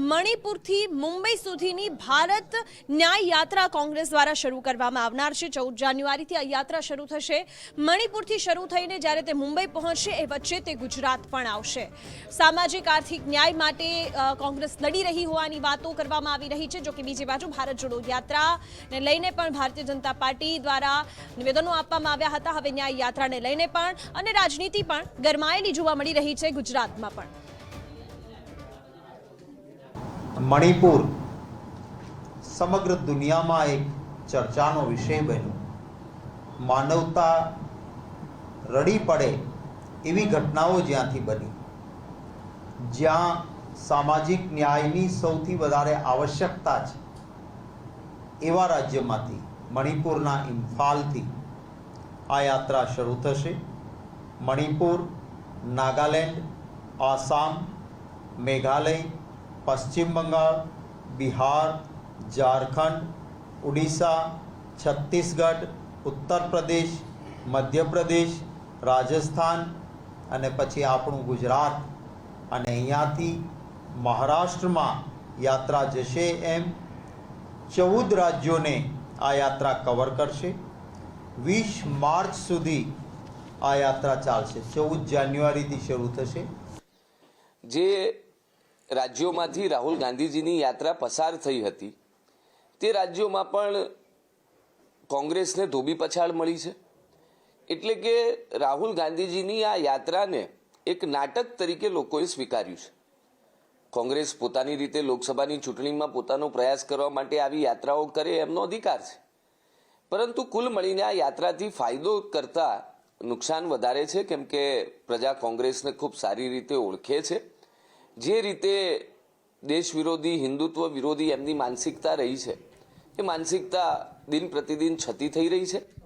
મણિપુરથી મુંબઈ સુધીની ભારત ન્યાય યાત્રા કોંગ્રેસ દ્વારા શરૂ કરવામાં આવનાર છે. ચૌદ જાન્યુઆરીથી આ યાત્રા શરૂ થશે. મણિપુરથી શરૂ થઈને જ્યારે તે મુંબઈ પહોંચશે, એ વચ્ચે તે ગુજરાત પણ આવશે. સામાજિક, આર્થિક, ન્યાય માટે કોંગ્રેસ લડી રહી હોવાની વાતો કરવામાં આવી રહી છે જોકે બીજી બાજુ ભારત જોડો યાત્રાને લઈને પણ ભારતીય જનતા પાર્ટી દ્વારા નિવેદનો આપવામાં આવ્યા હતા. હવે ન્યાય યાત્રાને લઈને પણ અને રાજનીતિ પણ ગરમાયેલી જોવા મળી રહી છે ગુજરાતમાં પણ. મણિપુર. સમગ્ર દુનિયામાં એક ચર્ચાનો વિષય બન્યો. માનવતા રડી પડે એવી ઘટનાઓ જ્યાંથી બની. જ્યાં સામાજિક ન્યાયની સૌથી વધારે આવશ્યકતા છે. એવા રાજ્યમાંથી મણિપુરના ઇમ્ફાલથી આ યાત્રા શરૂ થશે. મણિપુર, નાગાલેન્ડ, આસામ, મેઘાલય પશ્ચિમ બંગાળ, બિહાર, ઝારખંડ ઉડીસા છત્તીસગઢ, ઉત્તર પ્રદેશ, મધ્યપ્રદેશ, રાજસ્થાન અને પછી આપણું ગુજરાત. અને અહીંયાથી મહારાષ્ટ્રમાં યાત્રા જશે એમ ચૌદ રાજ્યોને આ યાત્રા કવર કરશે. વીસ માર્ચ સુધી આ યાત્રા ચાલશે. ચૌદ જાન્યુઆરીથી શરૂ થશે. જે રાજ્યોમાંથી રાહુલ ગાંધીજીની યાત્રા પસાર થઈ હતી. તે રાજ્યોમાં પણ કોંગ્રેસને ધોબી પછાડ મળી છે. એટલે કે રાહુલ ગાંધીજીની આ યાત્રાને એક નાટક તરીકે લોકોએ સ્વીકાર્યું છે. કોંગ્રેસ પોતાની રીતે લોકસભાની ચૂંટણીમાં પોતાનો પ્રયાસ કરવા માટે આવી યાત્રાઓ કરે એમનો અધિકાર છે. પરંતુ કુલ મળીને આ યાત્રાથી ફાયદો કરતા નુકસાન વધારે છે, કેમ કે પ્રજા કોંગ્રેસને ખૂબ સારી રીતે ઓળખે છે. જે રીતે દેશ વિરોધી હિન્દુત્વ વિરોધી એમની માનસિકતા રહી છે, એ માનસિકતા દિન પ્રતિદિન છતી થઈ રહી છે.